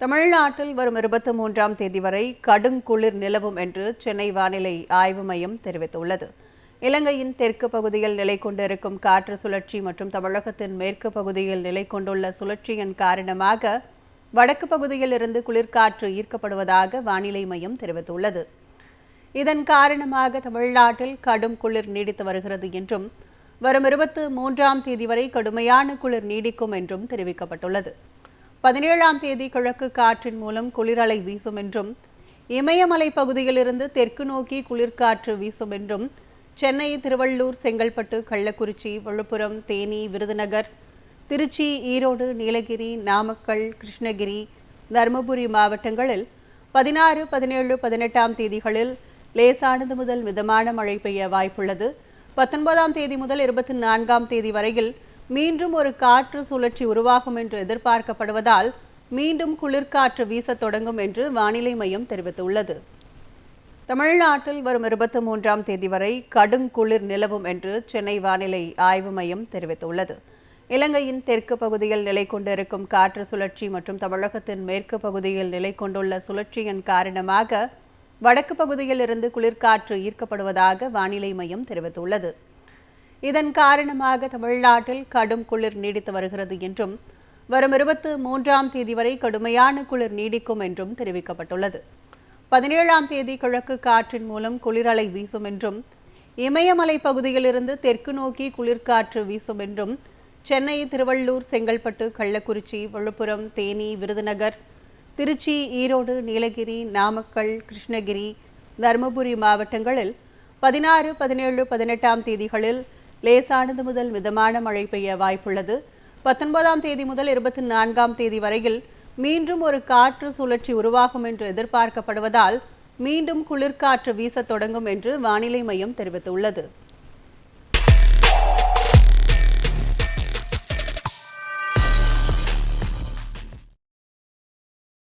தமிழ்நாட்டில் வரும் இருபத்தி மூன்றாம் தேதி வரை கடும் குளிர் நிலவும் என்று சென்னை வானிலை ஆய்வு மையம் தெரிவித்துள்ளது. இலங்கையின் தெற்கு பகுதியில் நிலை கொண்டிருக்கும் காற்று சுழற்சி மற்றும் தமிழகத்தின் மேற்கு பகுதியில் நிலை கொண்டுள்ள சுழற்சியின் காரணமாக வடக்கு பகுதியில் இருந்து குளிர்காற்று ஈர்க்கப்படுவதாக வானிலை மையம் தெரிவித்துள்ளது. இதன் காரணமாக தமிழ்நாட்டில் கடும் குளிர் நீடித்து வருகிறது என்றும் வரும் இருபத்து மூன்றாம் தேதி வரை கடுமையான குளிர் நீடிக்கும் என்றும் தெரிவிக்கப்பட்டுள்ளது. பதினேழாம் தேதி கிழக்கு காற்றின் மூலம் குளிரலை வீசும் என்றும் இமயமலை பகுதியிலிருந்து தெற்கு நோக்கி குளிர்காற்று வீசும் என்றும் சென்னை திருவள்ளூர் செங்கல்பட்டு கள்ளக்குறிச்சி விழுப்புரம் தேனி விருதுநகர் திருச்சி ஈரோடு நீலகிரி நாமக்கல் கிருஷ்ணகிரி தருமபுரி மாவட்டங்களில் பதினாறு பதினேழு பதினெட்டாம் தேதிகளில் லேசானது முதல் மிதமான மழை பெய்ய வாய்ப்புள்ளது. பத்தொன்பதாம் தேதி முதல் இருபத்தி நான்காம் தேதி வரையில் மீண்டும் ஒரு காற்று சுழற்சி உருவாகும் என்று எதிர்பார்க்கப்படுவதால் மீண்டும் குளிர்காற்று வீச தொடங்கும் என்று வானிலை மையம் தெரிவித்துள்ளது. தமிழ்நாட்டில் வரும் இருபத்தி மூன்றாம் தேதி வரை கடும் குளிர் நிலவும் என்று சென்னை வானிலை ஆய்வு மையம் தெரிவித்துள்ளது. இலங்கையின் தெற்கு பகுதியில் நிலை கொண்டிருக்கும் காற்று சுழற்சி மற்றும் தமிழகத்தின் மேற்கு பகுதியில் நிலை கொண்டுள்ள சுழற்சியின் காரணமாக வடக்கு பகுதியில் இருந்து குளிர்காற்று ஈர்க்கப்படுவதாக வானிலை மையம் தெரிவித்துள்ளது. இதன் காரணமாக தமிழ்நாட்டில் கடும் குளிர் நீடித்து வருகிறது என்றும் வரும் இருபத்து மூன்றாம் தேதி வரை கடுமையான குளிர் நீடிக்கும் என்றும் தெரிவிக்கப்பட்டுள்ளது. பதினேழாம் தேதி கிழக்கு காற்றின் மூலம் குளிரலை வீசும் என்றும் இமயமலை பகுதியிலிருந்து தெற்கு நோக்கி குளிர்காற்று வீசும் என்றும் சென்னை திருவள்ளூர் செங்கல்பட்டு கள்ளக்குறிச்சி விழுப்புரம் தேனி விருதுநகர் திருச்சி ஈரோடு நீலகிரி நாமக்கல் கிருஷ்ணகிரி தருமபுரி மாவட்டங்களில் பதினாறு பதினேழு பதினெட்டாம் தேதிகளில் லேசானது முதல் மிதமான மழை பெய்ய வாய்ப்புள்ளது. பத்தொன்பதாம் தேதி முதல் இருபத்தி நான்காம் தேதி வரையில் மீண்டும் ஒரு காற்று சுழற்சி உருவாகும் என்று எதிர்பார்க்கப்படுவதால் மீண்டும் குளிர்காற்று வீசத் தொடங்கும் என்று வானிலை மையம் தெரிவித்துள்ளது.